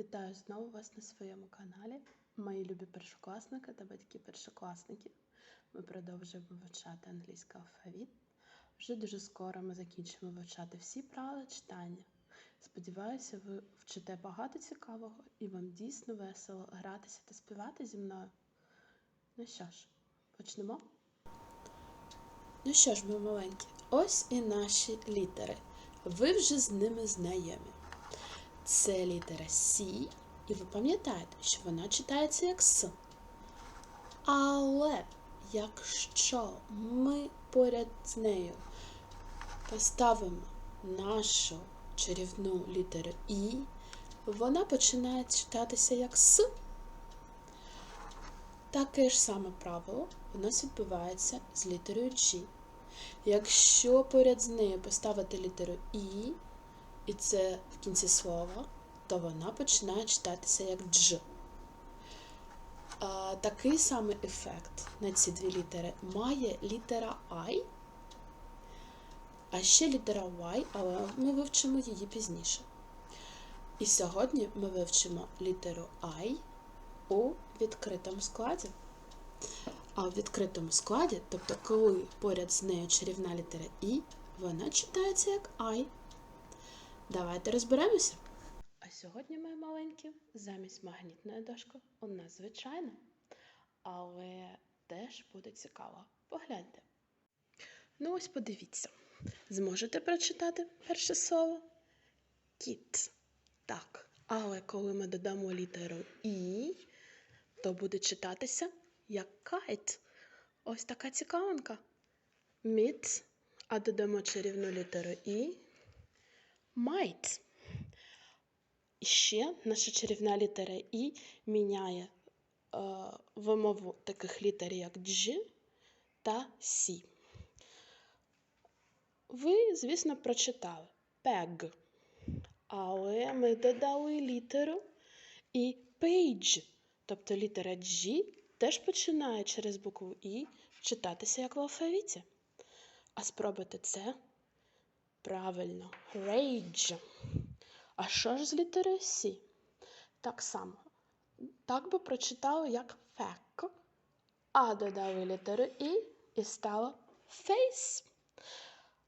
Вітаю знову вас на своєму каналі, мої любі першокласники та батьки першокласників. Ми продовжуємо вивчати англійський алфавіт. Вже дуже скоро ми закінчимо вивчати всі правила читання. Сподіваюся, ви вчите багато цікавого і вам дійсно весело гратися та співати зі мною. Ну що ж, почнемо? Ну що ж, ми маленькі, ось і наші літери. Ви вже з ними знайомі. Це літера С, і ви пам'ятаєте, що вона читається як С. Але якщо ми поряд з нею поставимо нашу чарівну літеру І, вона починає читатися як С. Таке ж саме правило у нас відбувається з літерою G. Якщо поряд з нею поставити літеру І, і це в кінці слова, то вона починає читатися як дж. Такий самий ефект на ці дві літери має літера I, а ще літера Y, але ми вивчимо її пізніше. І сьогодні ми вивчимо літеру I у відкритому складі. А в відкритому складі, тобто коли поряд з нею чарівна літера І, вона читається як I. Давайте розберемося. А сьогодні, мої маленькі, замість магнітної дошки у нас звичайна. Але теж буде цікаво. Погляньте. Ну, ось подивіться. Зможете прочитати перше слово? Кіт. Так. Але коли ми додамо літеру І, то буде читатися як кайт. Ось така цікавинка. Міт, а додамо чарівну літеру І. Might. Ще наша чарівна літера І міняє е, вимову таких літер, як Дж та Сі. Ви, звісно, прочитали peg, але ми додали літеру і page, тобто літера G теж починає через букву І читатися як в алфавіті. А спробуйте це. Правильно, rage. А що ж з літерою С? Так само. Так би прочитали як фек, а додали літеру І і стало face.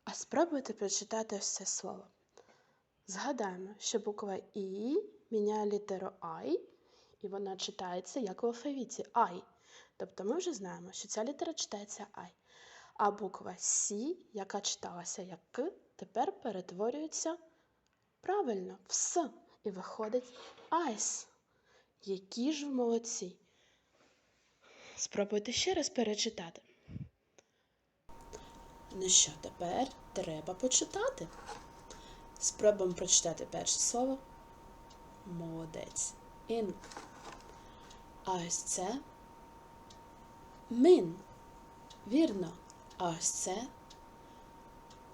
А спробуйте прочитати це слово. Згадаємо, що буква І міняє літеру I, і вона читається як в алфавіті I. Тобто ми вже знаємо, що ця літера читається I. А буква С, яка читалася як К, тепер перетворюється правильно в С. І виходить айс. Які ж ви молодці. Спробуйте ще раз перечитати. Ну що, тепер треба почитати. Спробуємо прочитати перше слово. Молодець. Ink. А ось це мин. Вірно. А ось це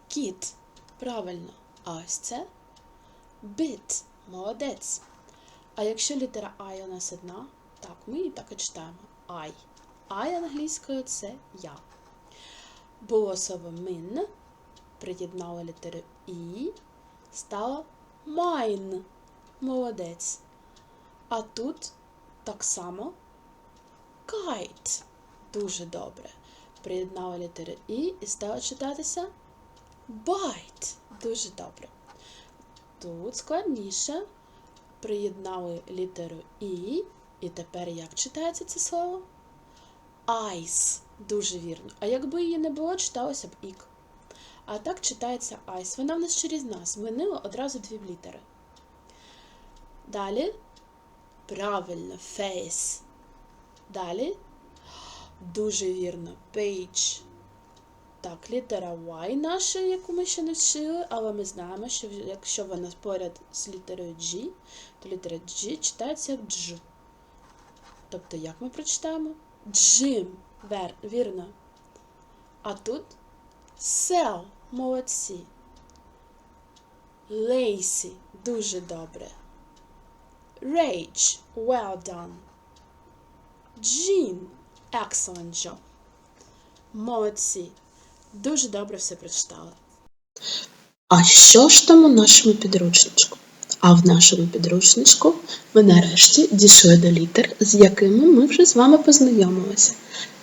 кіт. Правильно. А ось це бит. Молодець. А якщо літера I у нас одна, так, ми її так і читаємо. I. I англійською це я. Було слово min, приєднали літеру І, стало mine. Молодець. А тут так само kite. Дуже добре. Приєднали літеру І і стало читатися bite. Дуже добре. Тут складніше. Приєднали літеру І, і тепер як читається це слово? Ice. Дуже вірно. А якби її не було, читалося б ік. А так читається ice. Вона в нас через нас. Змінила одразу дві літери. Далі. Правильно, face. Далі. Дуже вірно. Page. Так, літера Y наша, яку ми ще не вчили, але ми знаємо, що якщо вона поряд з літерою G, то літера G читається як Дж. Тобто, як ми прочитаємо? Джим. Вірно. А тут Sell. Молодці. Lazy. Дуже добре. Rage. Well done. Jean. Excellent job. Молодці. Дуже добре все прочитали. А що ж там у нашому підручничку? А в нашому підручничку ми нарешті дійшли до літер, з якими ми вже з вами познайомилися.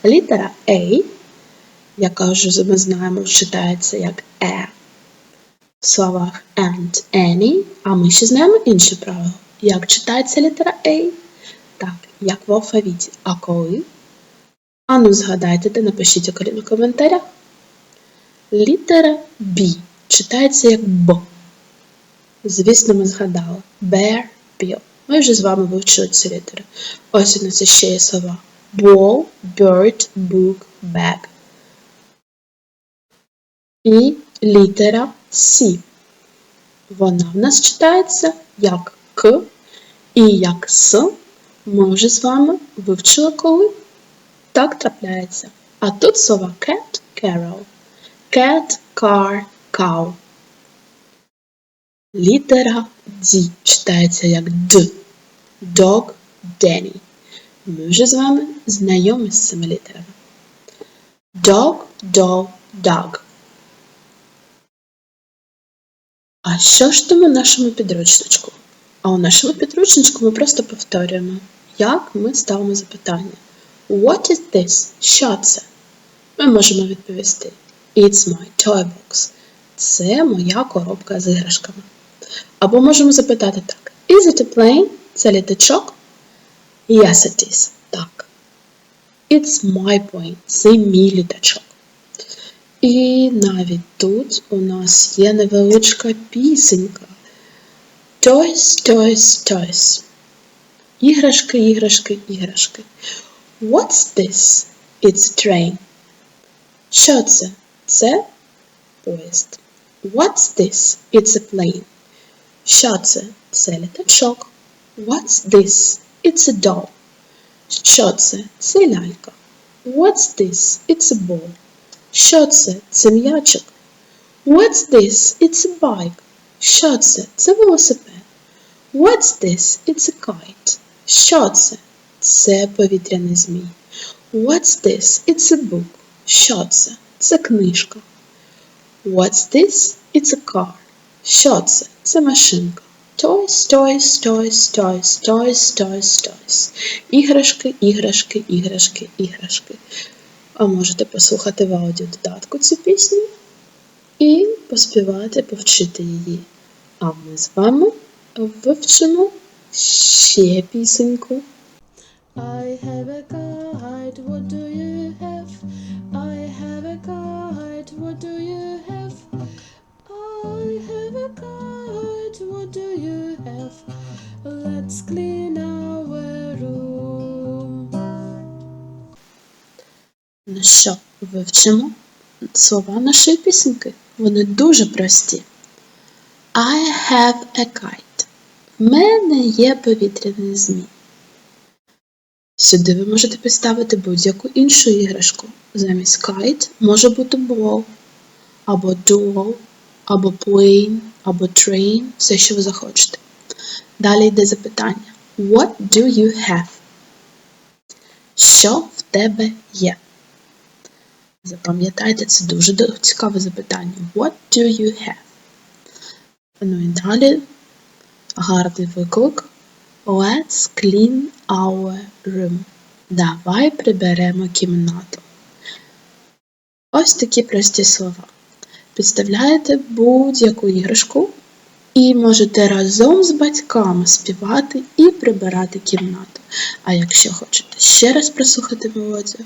Літера A, яка вже ми знаємо, читається як Е в словах and any, а ми ще знаємо інше правило. Як читається літера A? Так, як в алфавіті. А коли? Ану, згадайте та напишіть у коментарях. Літера B читається як Б. Звісно, ми згадали. Bear, bill. Ми вже з вами вивчили ці літери. Ось у нас ще є слова. Ball, bird, book, bag. І літера С. Вона в нас читається як К і як С. Ми вже з вами вивчили коли. Так трапляється. А тут слова cat, carol, cat, car, cow. Літера D читається як Д. Dog, Danny. Ми вже з вами знайомі з цими літерами. Dog, doll, dog. А що ж там у нашому підручничку? А у нашому підручничку ми просто повторюємо, як ми ставимо запитання. What is this? Що це? Ми можемо відповісти. It's my toy box. Це моя коробка з іграшками. Або можемо запитати так: Is it a plane? Це літачок? Yes, it is. Так. It's my plane. Це мій літачок. І навіть тут у нас є невеличка пісенька. Toys, toys, toys. Іграшки, іграшки, іграшки. What's this? It's a train. Що це? Це поїзд. What's this? It's a plane. Що це? Це літачок. What's this? It's a doll. Що це? Це лялька. What's this? It's a ball. Що це? Це м'ячик. What's this? It's a bike. Що це? Це велосипед. What's this? It's a kite. Що це? Це повітряний змій. What's this? It's a book. Що це? Це книжка. What's this? It's a car. Що це? Це машинка. Toys, toys, toys, toys, toys, toys, toys. Іграшки, іграшки, іграшки, іграшки. А можете послухати в аудіододатку цю пісню і поспівати, повчити її. А ми з вами вивчимо ще пісеньку. I have a kite, what do you have? I have a kite, what do you have? I have a kite, what do you have? Let's clean our room. Ну що, вивчимо слова нашої пісеньки. Вони дуже прості. I have a kite. В мене є повітряний змій. Сюди ви можете підставити будь-яку іншу іграшку. Замість kite може бути ball, або doll, або plane, або train, все, що ви захочете. Далі йде запитання. What do you have? Що в тебе є? Запам'ятайте, це дуже цікаве запитання. What do you have? Ну і далі гарний виклик. Let's clean our room. Давай приберемо кімнату. Ось такі прості слова. Підставляєте будь-яку іграшку і можете разом з батьками співати і прибирати кімнату. А якщо хочете ще раз прослухати мелодію,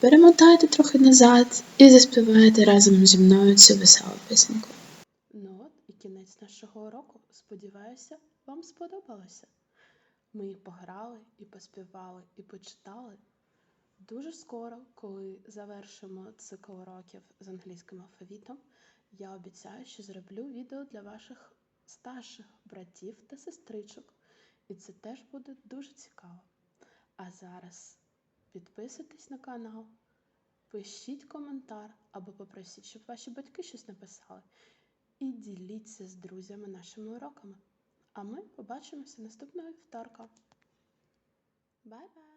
перемотайте трохи назад і заспівайте разом зі мною цю веселу пісеньку. Ну от і кінець нашого уроку. Сподіваюся, вам сподобалося. Ми і пограли, і поспівали, і почитали. Дуже скоро, коли завершимо цикл уроків з англійським алфавітом, я обіцяю, що зроблю відео для ваших старших братів та сестричок. І це теж буде дуже цікаво. А зараз підписуйтесь на канал, пишіть коментар або попросіть, щоб ваші батьки щось написали. І діліться з друзями нашими уроками. А ми побачимося наступного вівторка. Бай-бай!